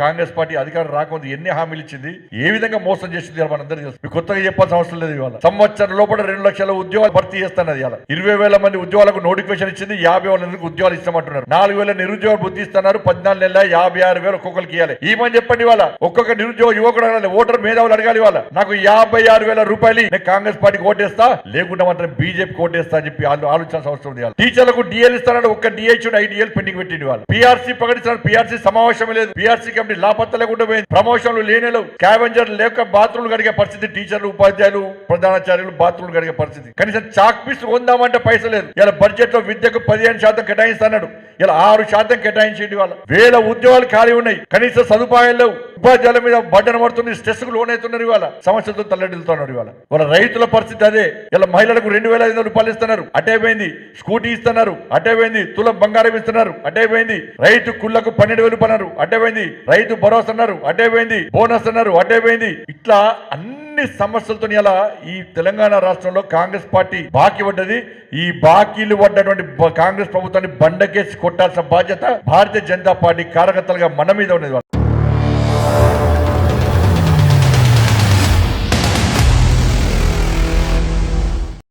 Congress party అధికారం రాకముందు ఎన్ని హామీలు ఇచ్చింది ఏ విధంగా మోసం చేసింది మన మనందరికీ తెలుసు. మీకు కొత్తగా చెప్పాల్సిన అవసరం లేదు ఇవాళ. సంవత్సరం లోపల రెండు లక్షల ఉద్యోగాలు భర్తీ చేస్తానది ఇవాళ. ఇరవై వేల మంది ఉద్యోగాలకు నోటిఫికేషన్ ఇచ్చింది యాభై వేల మందికి ఉద్యోగాలు ఇస్తామంటున్నారు. నాలుగు వేల నిరుద్యోగ బుద్ధి ఇస్తున్నారు పద్నాలుగు నెలల యాభై ఆరు వేలు ఒక్కొక్కరికి ఇవ్వాలి. ఏమని చెప్పండి ఇవాళ. ఒక్కొక్క నిరుద్యోగ యువకుడు అడగాలి ఓటర్ మేధావులు అడగాలి ఇవాళ. నాకు యాభై ఆరు వేల రూపాయలు నేను కాంగ్రెస్ పార్టీకి ఓటేస్తా లేకుండా మాత్రం బీజేపీకి ఓటేస్తా అని చెప్పి ఆలోచించాల్సిన అవసరం ఉంది టీచర్లకు డిఎల్ ఇస్తారని ఒక్క డిహెచ్ ఐడిఎల్ పెండింగ్ పెట్టింది వాళ్ళు పిఆర్సీ ప్రకటించిన పిఆర్సీ సమావేశం లేదు. పిఆర్సీ కమిటీ లాపత్త లేకుండా పోయింది. ప్రమోషన్లు లేనేలు స్కావెంజర్ లేక బాత్రూమ్లు కడిగే పరిస్థితి టీచర్లు ఉపాధ్యాయులు ప్రధానాచార్యులు బాత్రూమ్లు కడిగే పరిస్థితి. కనీసం చాక్ పీస్ కొందామంటే పైసలు లేదు. ఇలా బడ్జెట్లో విద్యకు పదిహేను శాతం కేటాయిస్తాడు ఇలా ఆరు శాతం కేటాయించేది వాళ్ళ. వేల ఉద్యోగాలు ఖాళీ ఉన్నాయి. కనీస సదుపాయాలు లేవు. ఉపాధ్యాయుల మీద బడ్డన పడుతుంది స్ట్రెస్ లోనవుతున్నారు ఇవాళ. సమస్యలతో తల్లడిల్తున్నారు ఇవాళ. వాళ్ళ రైతుల పరిస్థితి అదే. ఇలా మహిళలకు రెండు వేల ఐదు వందల రూపాయలు ఇస్తున్నారు. అటే పోయింది స్కూటీ ఇస్తున్నారు. అటే పోయింది తులం బంగారం ఇస్తున్నారు. అటే పోయింది రైతు కుళ్ళకు పన్నెండు వేలు పన్నారు అటే పోయింది రైతు భరోసా అన్నారు. అటే పోయింది బోనస్ అన్నారు. అటే పోయింది ఇట్లా అన్ని సమస్యలతో ఇలా ఈ తెలంగాణ రాష్ట్రంలో కాంగ్రెస్ పార్టీ బాకీ పడ్డది. ఈ బాకీలు పడ్డటువంటి కాంగ్రెస్ ప్రభుత్వాన్ని బండకేసి కొట్టాల్సిన బాధ్యత భారతీయ జనతా పార్టీ కార్యకర్తలుగా మన మీద ఉన్నది Bye.